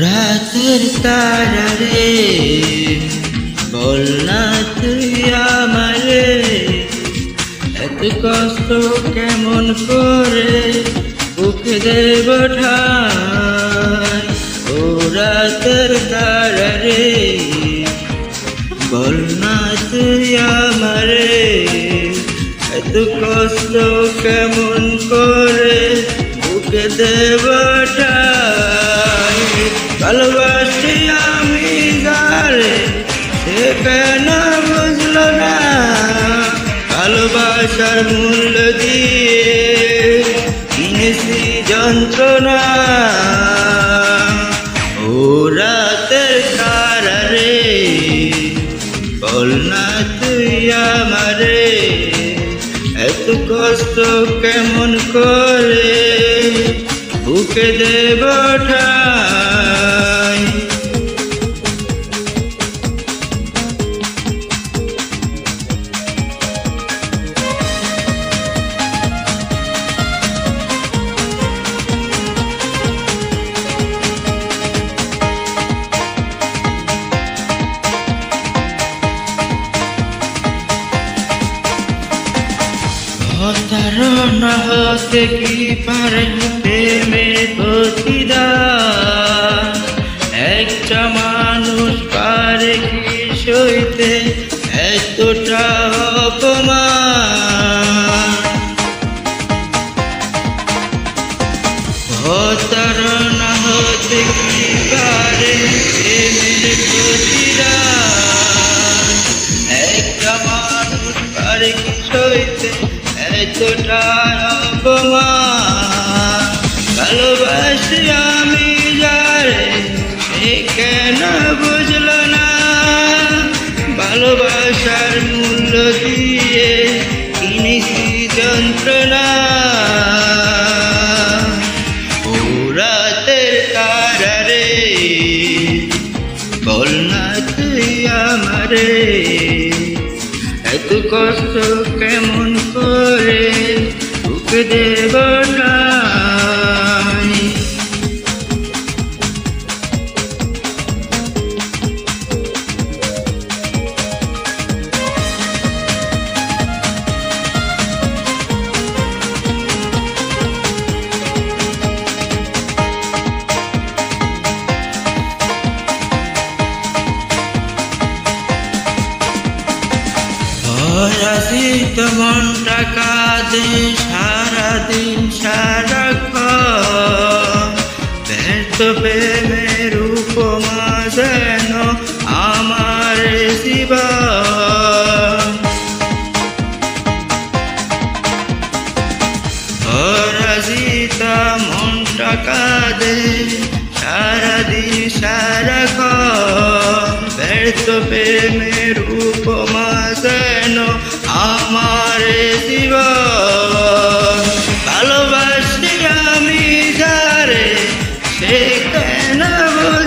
রাতের তারা রে, বল না তুই আমারে এত কষ্ট কেমন করে বুকে দেব ও রাতের তারা রে, বল না তুই আমারে এত কষ্ট কেমন করে বুকে দেব ভালোবাসি আমি গারে, সে কেন বুঝলো না? ভালোবাসার মূল্য দিয়ে কিনেছি যন্ত্রণা। ও রাতের কারারে, বল না তুই আমারে, এত কষ্ট কেমন করে? বুকে দেব ঠাই साधारण हस्ते की पर में तो দিয়ে কিনেছি যন্ত্রণা। ও রাতের তারারে বল না আমারে। এত কষ্ট কেমন করে বুকে দেব পরাজিত মনটা কাঁদে সারাদিন সারাক্ষণ। ব্যর্থ প্রেমের উপমা যেন আমার জীবন। পরাজিতা মনটা কাঁদে সারাদিন সারাক্ষণ। ব্যর্থ প্রেমের উপমা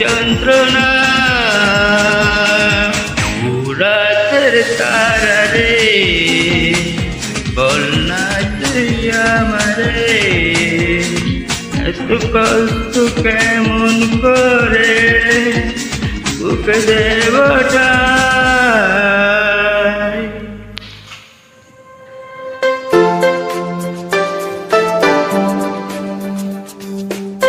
যন্ত্রণা। রাতের তারা রে বল না তুই আমারে। এত কষ্ট কেমন করে বুক দেবটা